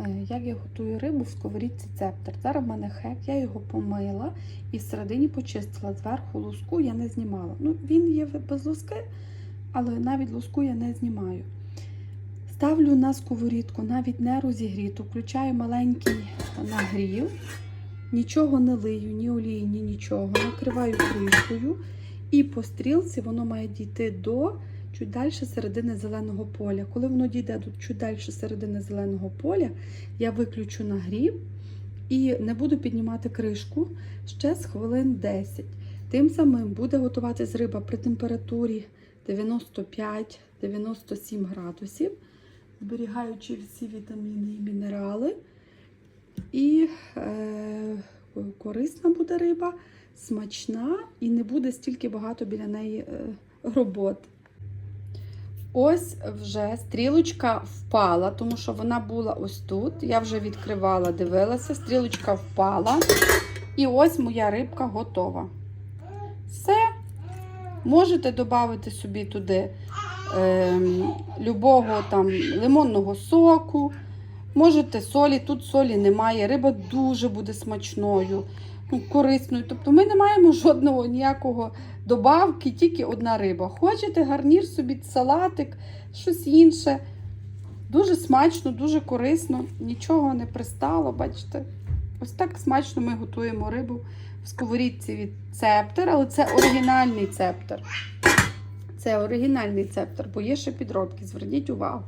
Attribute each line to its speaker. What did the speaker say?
Speaker 1: Е, Як я готую рибу в сковорідці цептер. Зараз в мене хек, я його помила і всередині почистила. Зверху луску я не знімала. Ну, він є без луски, але навіть луску я не знімаю. Ставлю на сковорідку, навіть не розігріту, включаю маленький нагрів, нічого не лию, ні олії, ні нічого. Накриваю кришкою і по стрілці воно має дійти до чуть далі середини зеленого поля. Коли воно дійде до чуть далі середини зеленого поля, я виключу нагрів і не буду піднімати кришку ще з хвилин 10. Тим самим буде готуватись риба при температурі 95-97 градусів, зберігаючи всі вітаміни і мінерали. І е, корисна буде риба, смачна і не буде стільки багато біля неї е, роботи. Ось вже стрілочка впала, тому що вона була ось тут. Я вже відкривала, дивилася, стрілочка впала. І ось моя рибка готова. Все. Можете додати собі туди е, любого там лимонного соку. Можете солі, тут солі немає. Риба дуже буде смачною, ну, корисною. Тобто ми не маємо жодного ніякого добавки, тільки одна риба. Хочете гарнір собі, салатик, щось інше. Дуже смачно, дуже корисно, нічого не пристало, бачите? Ось так смачно ми готуємо рибу в сковорідці від цептер, але це оригінальний цептер. Це оригінальний цептер, бо є ще підробки, зверніть увагу.